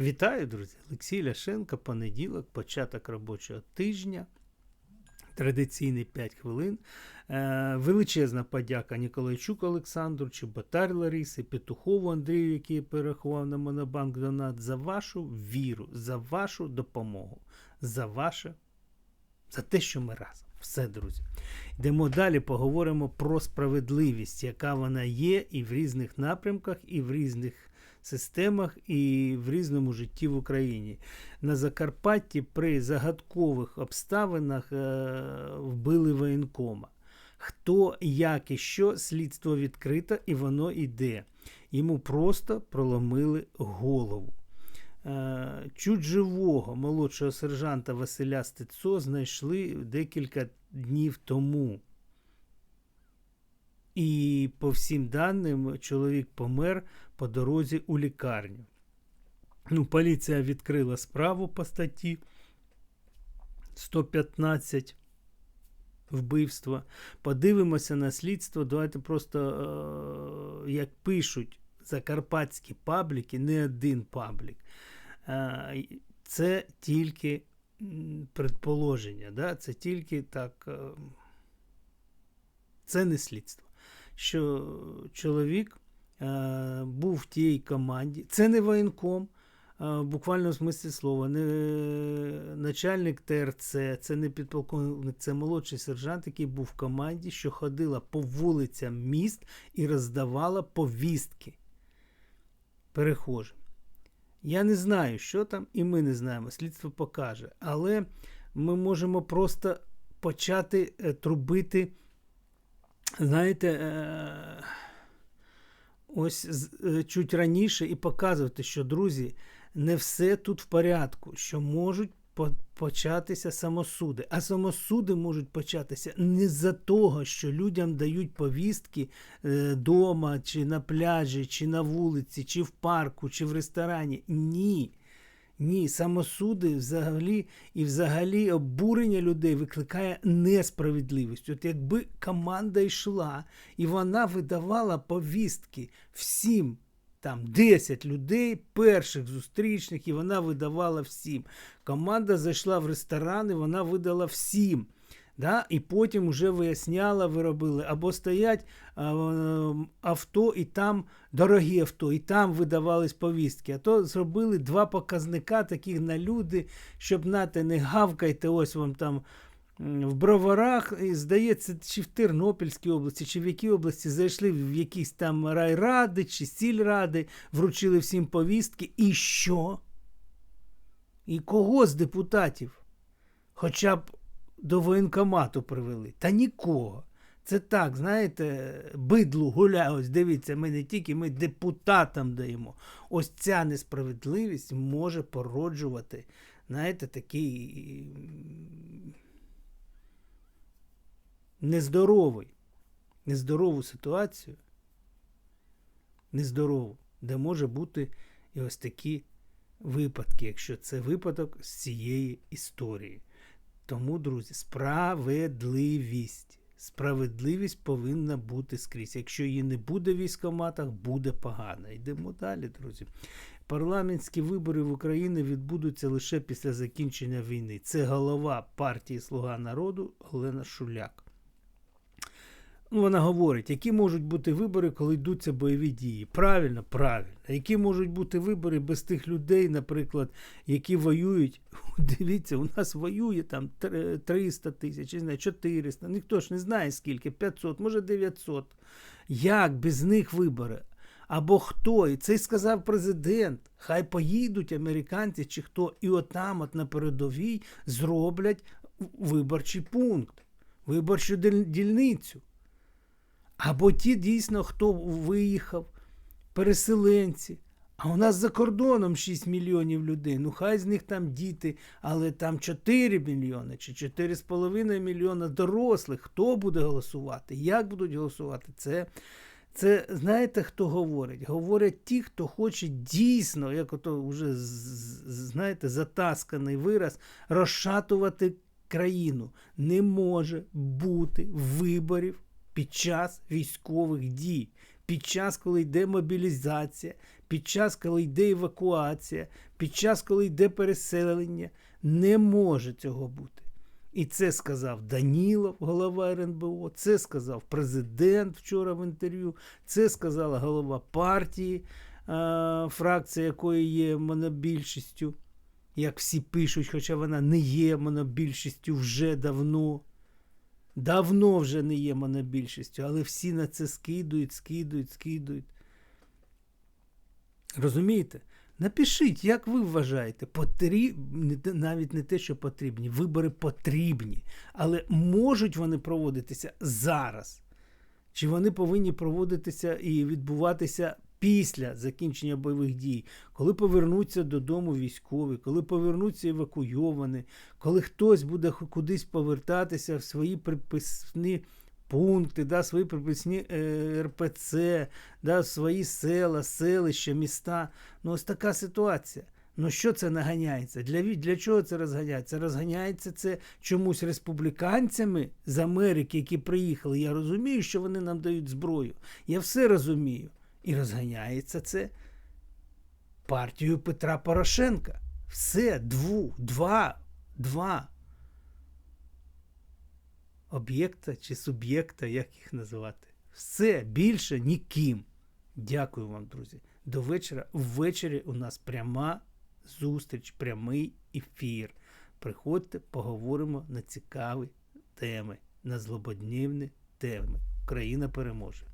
Вітаю, друзі! Олексій Ляшенко, понеділок, початок робочого тижня. Традиційний 5 хвилин. Е, величезна подяка Ніколайчук Олександру, Чеботар Ларисі, Петухову Андрію, який перерахував на Монобанк Донат, за вашу віру, за вашу допомогу, за ваше, за те, що ми разом. Все, друзі. Йдемо далі, поговоримо про справедливість, яка вона є і в різних напрямках, і в різних системах, і в різному житті в Україні. На Закарпатті при загадкових обставинах е, вбили воєнкома. Хто, як і що, слідство відкрите, і воно йде. Йому просто проломили голову. Е, Чуть живого молодшого сержанта Василя Стецо знайшли декілька днів тому. І по всім даним, чоловік помер по дорозі у лікарню. Ну, поліція відкрила справу по статті 115 вбивства. Подивимося на слідство. Давайте просто, е, як пишуть закарпатські пабліки, не один паблік. Е, це тільки предположення, да? це тільки так. е, Це не слідство. Що чоловік був в тій команді. Це не воєнком, е, в буквальному смислі слова, не начальник ТРЦ, це не підполковник, це молодший сержант, який був в команді, що ходила по вулицям міст і роздавала повістки перехожим. Я не знаю, що там, і ми не знаємо, слідство покаже. Але ми можемо просто почати е, трубити, знаєте, е, ось е, чуть раніше і показувати, що, друзі, не все тут в порядку, що можуть по- початися самосуди. А самосуди можуть початися не з-за того, що людям дають повістки вдома, дома, чи на пляжі, чи на вулиці, чи в парку, чи в ресторані. Ні. Ні, самосуди взагалі і взагалі обурення людей викликає несправедливість. От якби команда йшла і вона видавала повістки всім там 10 людей, перших зустрічних, і вона видавала всім. Команда зайшла в ресторан, і вона видала всім. Да? І потім вже виясняла, виробили. Або стоять е, авто, і там дорогі авто, і там видавались повістки. А то зробили два показника таких на люди, щоб нате, не гавкайте, ось вам там в броварах, здається, чи в Тернопільській області, чи в якій області зайшли в якісь там райради чи сільради, вручили всім повістки. І що? І кого з депутатів? Хоча б до воєнкомату привели. Та нікого. Це так, знаєте, бидлу гуляє. Ось дивіться, ми не тільки ми депутатам даємо. Ось ця несправедливість може породжувати, знаєте, такий нездоровий, нездорову ситуацію, нездорову, де може бути і ось такі випадки, якщо це випадок з цієї історії. Тому, друзі, справедливість. Справедливість повинна бути скрізь. Якщо її не буде в військоматах, буде погано. Йдемо далі, друзі. Парламентські вибори в Україні відбудуться лише після закінчення війни. Це голова партії Слуга народу Олена Шуляк. Вона говорить, які можуть бути вибори, коли йдуться бойові дії. Правильно, правильно. Які можуть бути вибори без тих людей, наприклад, які воюють. Дивіться, у нас воює там 300 тисяч, не знаю, 400, ніхто ж не знає скільки, 500, може 900. Як без них вибори? Або хто? І це сказав президент. Хай поїдуть американці чи хто, і отам, от на передовій, зроблять виборчий пункт, виборчу діль- дільницю. Або ті дійсно, хто виїхав, переселенці. А у нас за кордоном 6 мільйонів людей. Ну хай з них там діти, але там 4 мільйони чи 4,5 мільйона дорослих. Хто буде голосувати? Як будуть голосувати? Це, це знаєте, хто говорить? Говорять ті, хто хоче дійсно, як ото вже знаєте, затасканий вираз, розшатувати країну. Не може бути виборів під час військових дій, під час, коли йде мобілізація, під час, коли йде евакуація, під час, коли йде переселення. Не може цього бути. І це сказав Данілов, голова РНБО, це сказав президент вчора в інтерв'ю, це сказала голова партії, е, фракція якої є монобільшістю, як всі пишуть, хоча вона не є монобільшістю вже давно. Давно вже не є монобільшістю, але всі на це скидують, скидують, скидують. Розумієте? Напишіть, як ви вважаєте, потріб... не те- навіть не те, що потрібні, вибори потрібні, але можуть вони проводитися зараз? Чи вони повинні проводитися і відбуватися після закінчення бойових дій, коли повернуться додому військові, коли повернуться евакуйовані, коли хтось буде кудись повертатися в свої приписні пункти, да, свої приписні е, РПЦ, да, свої села, селища, міста. Ну, ось така ситуація. Ну що це наганяється? Для, для чого це розганяється? Розганяється це чомусь республіканцями з Америки, які приїхали. Я розумію, що вони нам дають зброю. Я все розумію. І розганяється це партією Петра Порошенка. Все, дву, два, два об'єкта чи суб'єкта, як їх називати. Все більше ніким. Дякую вам, друзі. До вечора. Ввечері у нас пряма зустріч, прямий ефір. Приходьте, поговоримо на цікаві теми, на злободнівні теми. Україна переможе.